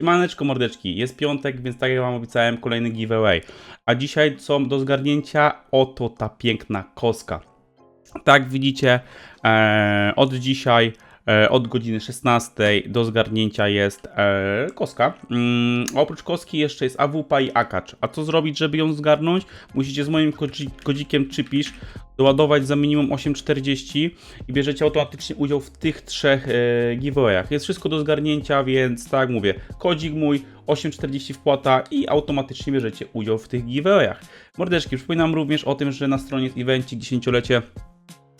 Maneczko mordeczki, jest piątek, więc tak jak wam obiecałem, kolejny giveaway. A dzisiaj są do zgarnięcia oto ta piękna koska. Tak widzicie, e, od dzisiaj, od godziny 16 do zgarnięcia jest e, koska. Mm, oprócz koski jeszcze jest AWP i akacz. A co zrobić, żeby ją zgarnąć? Musicie z moim kodzi- kodzikiem Czypisz doładować za minimum 8,40 i bierzecie automatycznie udział w tych trzech e, giveawayach. Jest wszystko do zgarnięcia, więc tak mówię, kodzik mój 8,40 wpłata i automatycznie bierzecie udział w tych giveawayach. Mordeczki, przypominam również o tym, że na stronie jest evencik 10-lecie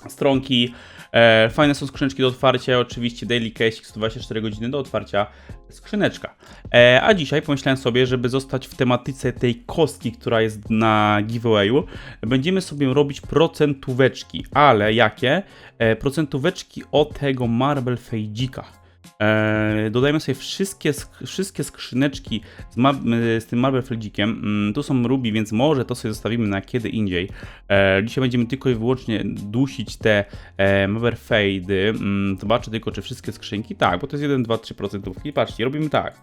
stronki. E, fajne są skrzyneczki do otwarcia, oczywiście daily case 124 godziny do otwarcia skrzyneczka. E, a dzisiaj pomyślałem sobie, żeby zostać w tematyce tej kostki, która jest na giveawayu, będziemy sobie robić procentóweczki, ale jakie? E, procentóweczki od tego Marble Fejdzika. E, dodajmy sobie wszystkie, wszystkie skrzyneczki z, y, z tym Marble Feldzikiem. Mm, tu są Ruby, więc może to sobie zostawimy na kiedy indziej. E, dzisiaj będziemy tylko i wyłącznie dusić te e, Marble Fade. Mm, zobaczę tylko, czy wszystkie skrzynki. Tak, bo to jest 1, 2, 3%. I patrzcie, robimy tak.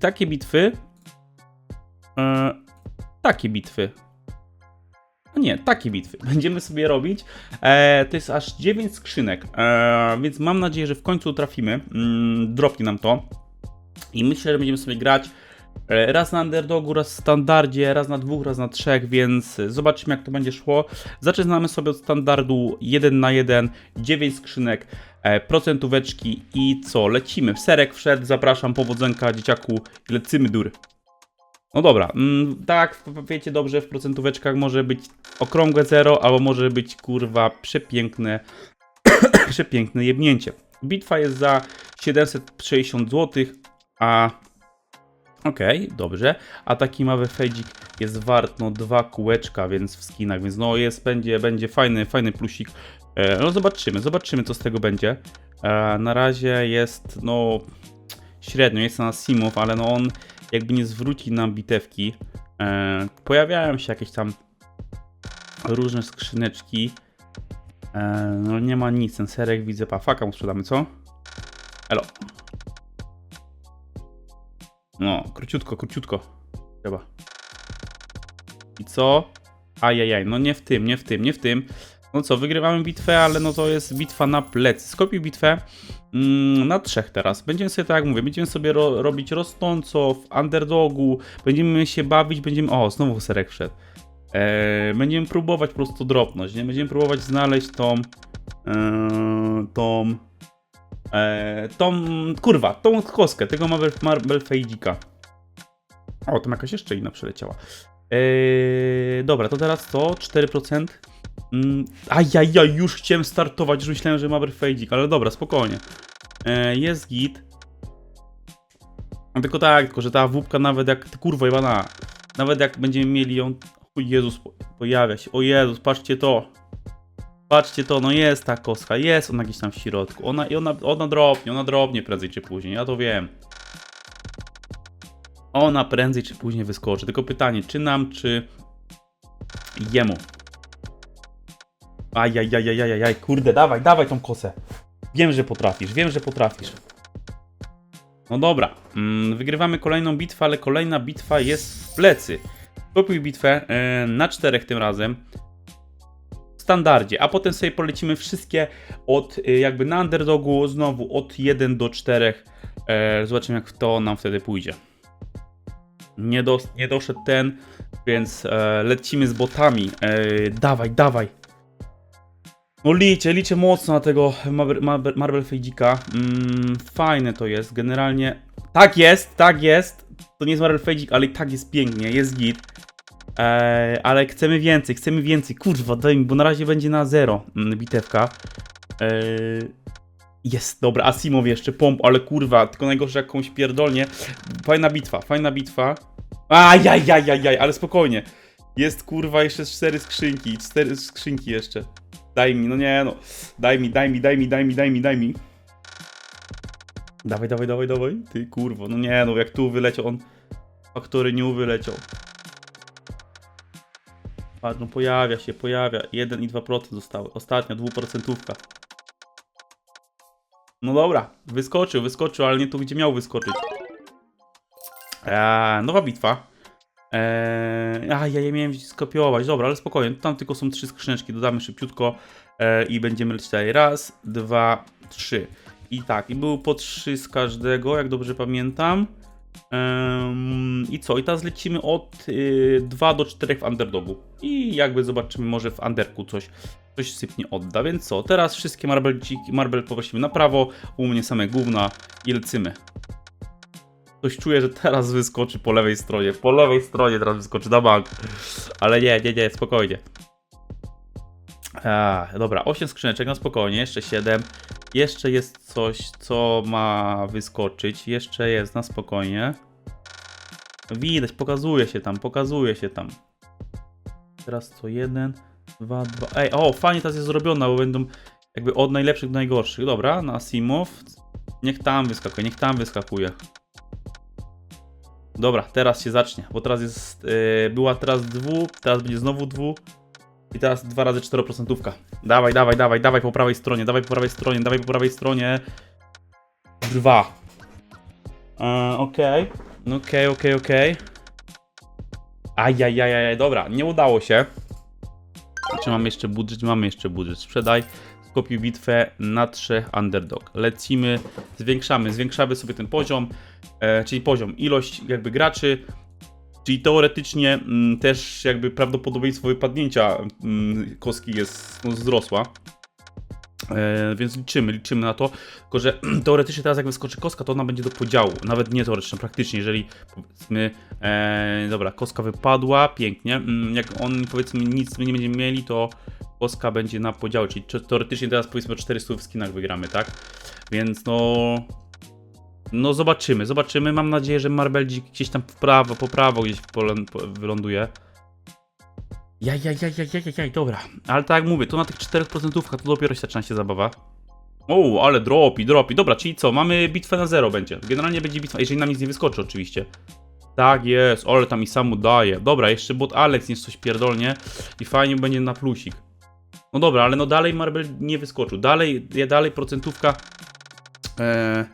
Takie bitwy. E, takie bitwy. A nie, takie bitwy. Będziemy sobie robić. E, to jest aż 9 skrzynek, e, więc mam nadzieję, że w końcu trafimy. Mm, dropnie nam to. I myślę, że będziemy sobie grać e, raz na underdogu, raz w standardzie, raz na dwóch, raz na trzech, więc zobaczymy jak to będzie szło. Zaczynamy sobie od standardu 1 na 1, 9 skrzynek, e, procentóweczki i co? Lecimy. Serek wszedł, zapraszam, powodzenka dzieciaku, lecimy dur. No dobra, mm, tak, wiecie dobrze, w procentóweczkach może być okrągłe zero, albo może być kurwa przepiękne, przepiękne jebnięcie. Bitwa jest za 760 zł, a okej, dobrze, a taki mały fejdzik jest wart no dwa kółeczka, więc w skinach, więc no jest, będzie, będzie fajny, fajny plusik. E, no zobaczymy, zobaczymy co z tego będzie. E, na razie jest no średnio, jest na simów, ale no on jakby nie zwróci nam bitewki. E, pojawiają się jakieś tam różne skrzyneczki. E, no nie ma nic, ten serek widzę, pa, faka mu sprzedamy, co? Elo. No, króciutko, króciutko. Trzeba. I co? Ajajaj, no nie w tym, nie w tym, nie w tym. No co, wygrywamy bitwę, ale no to jest bitwa na plecy. Skopił bitwę mm, na trzech teraz. Będziemy sobie, tak jak mówię, będziemy sobie ro robić rosnąco w underdogu, będziemy się bawić, będziemy... O, znowu serek wszedł. Eee, będziemy próbować po prostu dropnąć, nie? Będziemy próbować znaleźć tą... Eee, tą... Eee, tą... Kurwa, tą kostkę, tego Marble, Marble Fejdzika. O, tam jakaś jeszcze inna przeleciała. Eee, dobra, to teraz to, 4%. Mm, Ajajaj, już chciałem startować, już myślałem, że ma Fejdzik, ale dobra, spokojnie. E, jest git. Tylko tak, tylko że ta wupka nawet jak, ty kurwa jebana, nawet jak będziemy mieli ją, o Jezus, po- pojawia się, o Jezus, patrzcie to. Patrzcie to, no jest ta kostka, jest ona gdzieś tam w środku, ona, i ona, ona drobnie, ona drobnie prędzej czy później, ja to wiem. Ona prędzej czy później wyskoczy, tylko pytanie, czy nam, czy jemu. Ajajajajajaj, kurde, dawaj, dawaj tą kosę. Wiem, że potrafisz, wiem, że potrafisz. No dobra, mm, wygrywamy kolejną bitwę, ale kolejna bitwa jest w plecy. Kupił bitwę e, na czterech tym razem. W standardzie, a potem sobie polecimy wszystkie od e, jakby na underdogu, znowu od 1 do 4. E, zobaczymy jak to nam wtedy pójdzie. Nie, nie doszedł ten, więc lecimy z botami. Dawaj, dawaj. No liczę, liczę mocno na tego Marble, Marble. Mm, fajne to jest, generalnie. Tak jest, tak jest. To nie jest Marble Fejdzik, ale i tak jest pięknie, jest git. Eee, ale chcemy więcej, chcemy więcej. Kurwa, daj mi, bo na razie będzie na zero mm, bitewka. Eee, jest, dobra, Asimow jeszcze, pomp, ale kurwa, tylko najgorsze jakąś pierdolnie. Fajna bitwa, fajna bitwa. Ajajajajaj, ale spokojnie. Jest kurwa jeszcze cztery skrzynki, cztery skrzynki jeszcze. Daj mi, no nie no. Daj mi, daj mi, daj mi, daj mi, daj mi, daj mi. Dawaj, dawaj, dawaj, dawaj. Ty kurwo, no nie no, jak tu wyleciał on. Faktory nie wyleciał. Patrz, no pojawia się, pojawia. 1 i 2% zostały. Ostatnia, dwuprocentówka. No dobra, wyskoczył, wyskoczył, ale nie tu, gdzie miał wyskoczyć. Eee, nowa bitwa. Eee, a, ja je miałem skopiować. Dobra, ale spokojnie. Tam tylko są trzy skrzyneczki. Dodamy szybciutko eee, i będziemy dalej. Raz, dwa, trzy. I tak, i było po trzy z każdego, jak dobrze pamiętam. Em, I co? I teraz lecimy od 2 do 4 w underdogu. I jakby zobaczymy, może w underku coś, coś sypnie odda. Więc co? Teraz wszystkie marbelciki, marbel poprosimy na prawo, u mnie same gówna i lecimy. Coś czuję, że teraz wyskoczy po lewej stronie. Po lewej stronie teraz wyskoczy na bank. Ale nie, nie, nie, spokojnie. A, dobra, 8 skrzyneczek na spokojnie, jeszcze 7. Jeszcze jest coś, co ma wyskoczyć. Jeszcze jest na spokojnie. Widać, pokazuje się tam, pokazuje się tam. Teraz co? Jeden, dwa, dwa. Ej, o, fajnie teraz jest zrobiona, bo będą jakby od najlepszych do najgorszych. Dobra, na Simów. Niech tam wyskakuje, niech tam wyskakuje. Dobra, teraz się zacznie, bo teraz jest, yy, była teraz dwu, teraz będzie znowu dwu i teraz dwa razy 4%. Dawaj, dawaj, dawaj, dawaj po prawej stronie, dawaj po prawej stronie, dawaj po prawej stronie. Dwa. E, Okej, okej, okej, okej. Ajajajaj, dobra, nie udało się. Czy mamy jeszcze budżet? Mamy jeszcze budżet. Sprzedaj, skopiuj bitwę na trzech underdog. Lecimy, zwiększamy, zwiększamy sobie ten poziom, e, czyli poziom, ilość jakby graczy, czyli teoretycznie mm, też jakby prawdopodobieństwo wypadnięcia mm, kostki jest no, wzrosła. E, więc liczymy, liczymy na to. Tylko, że teoretycznie teraz jak wyskoczy kostka, to ona będzie do podziału. Nawet nie teoretycznie, praktycznie, jeżeli powiedzmy, e, dobra, kostka wypadła, pięknie. Mm, jak on powiedzmy nic my nie będziemy mieli, to kostka będzie na podział, czyli teoretycznie teraz powiedzmy o 400 w skinach wygramy, tak? Więc no... No zobaczymy, zobaczymy. Mam nadzieję, że Marbelzik gdzieś tam w prawo, po prawo gdzieś wyląduje. Jaj, jaj, jaj, jaj, dobra. Ale tak jak mówię, to na tych 4% to dopiero się zaczyna się zabawa. O, ale dropi, dropi. Dobra, czyli co? Mamy bitwę na zero będzie. Generalnie będzie bitwa, jeżeli nam nic nie wyskoczy oczywiście. Tak jest, ale tam i sam udaje. Dobra, jeszcze bot Alex niż coś pierdolnie i fajnie będzie na plusik. No dobra, ale no dalej Marble nie wyskoczył. Dalej, ja dalej procentówka. Eee...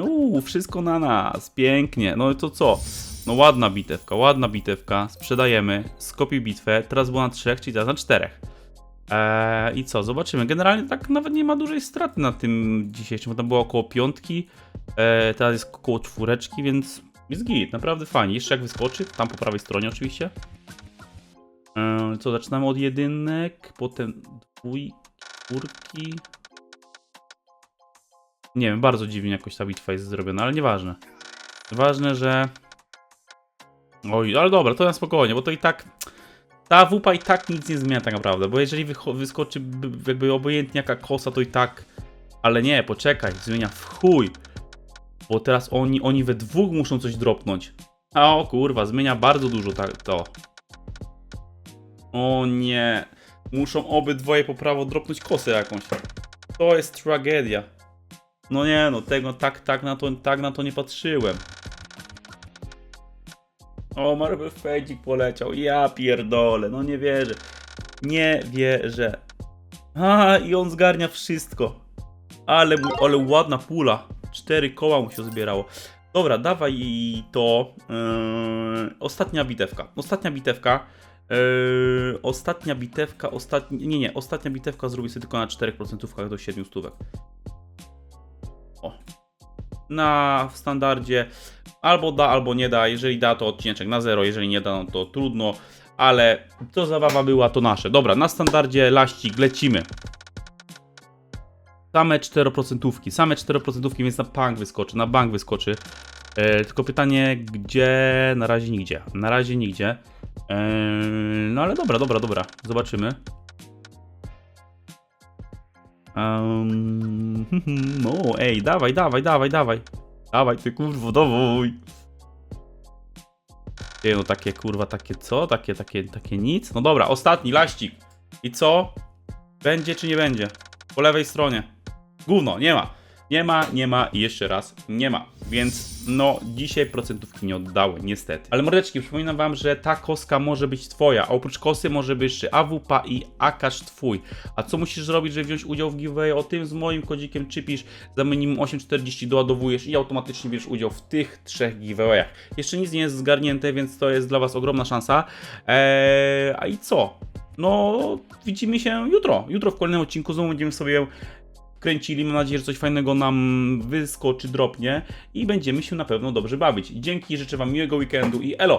Uuu, wszystko na nas, pięknie. No to co? No ładna bitewka, ładna bitewka. Sprzedajemy, skopiuj bitwę. Teraz było na trzech, czyli teraz na czterech. Eee, I co, zobaczymy. Generalnie tak nawet nie ma dużej straty na tym dzisiejszym, bo tam było około piątki. Eee, teraz jest około czwóreczki, więc jest git, naprawdę fajnie. Jeszcze jak wyskoczy, tam po prawej stronie oczywiście. Eee, co, zaczynamy od jedynek, potem dwójki. Nie wiem, bardzo dziwnie jakoś ta bitwa jest zrobiona, ale nieważne. Ważne, że... Oj, ale dobra, to na spokojnie, bo to i tak... Ta wupa i tak nic nie zmienia tak naprawdę, bo jeżeli wyskoczy jakby obojętnie jaka kosa, to i tak... Ale nie, poczekaj, zmienia w chuj. Bo teraz oni, oni we dwóch muszą coś dropnąć. A o kurwa, zmienia bardzo dużo tak to. O nie. Muszą obydwoje po prawo dropnąć kosę jakąś. To jest tragedia. No nie no, tego tak, tak na to, tak na to nie patrzyłem. O, Marvel Fedzik poleciał. Ja pierdolę, no nie wierzę. Nie wierzę. A, i on zgarnia wszystko. Ale, ale ładna pula. Cztery koła mu się zbierało. Dobra, dawaj to. Yy, ostatnia bitewka. Ostatnia bitewka. Yy, ostatnia bitewka, ostatni, nie, nie, ostatnia bitewka zrobię sobie tylko na 4% do 7 stówek. Na w standardzie albo da, albo nie da. Jeżeli da, to odcineczek na zero. Jeżeli nie da, no to trudno. Ale to zabawa była, to nasze. Dobra, na standardzie laścik, lecimy. Same 4%, same 4%, więc na bank wyskoczy, na bank wyskoczy. E, tylko pytanie, gdzie? Na razie nigdzie. Na razie nigdzie. E, no ale dobra, dobra, dobra. Zobaczymy. Um, no, ej, dawaj, dawaj, dawaj, dawaj. Dawaj, ty kurwo, dawaj. Ty, no takie kurwa, takie co? Takie, takie, takie nic? No dobra, ostatni, laścik. I co? Będzie czy nie będzie? Po lewej stronie. Gówno, nie ma. Nie ma, nie ma i jeszcze raz nie ma. Więc no, dzisiaj procentówki nie oddały, niestety. Ale mordeczki, przypominam wam, że ta koska może być twoja, a oprócz kosy może być jeszcze AWP i Akasz twój. A co musisz zrobić, żeby wziąć udział w giveaway? O tym z moim kodzikiem czypisz, za minimum 8,40 doładowujesz i automatycznie bierzesz udział w tych trzech giveawayach. Jeszcze nic nie jest zgarnięte, więc to jest dla was ogromna szansa. Eee, a i co? No, widzimy się jutro. Jutro w kolejnym odcinku znowu będziemy sobie kręcili. Mam nadzieję, że coś fajnego nam wyskoczy, dropnie i będziemy się na pewno dobrze bawić. Dzięki, życzę Wam miłego weekendu i elo!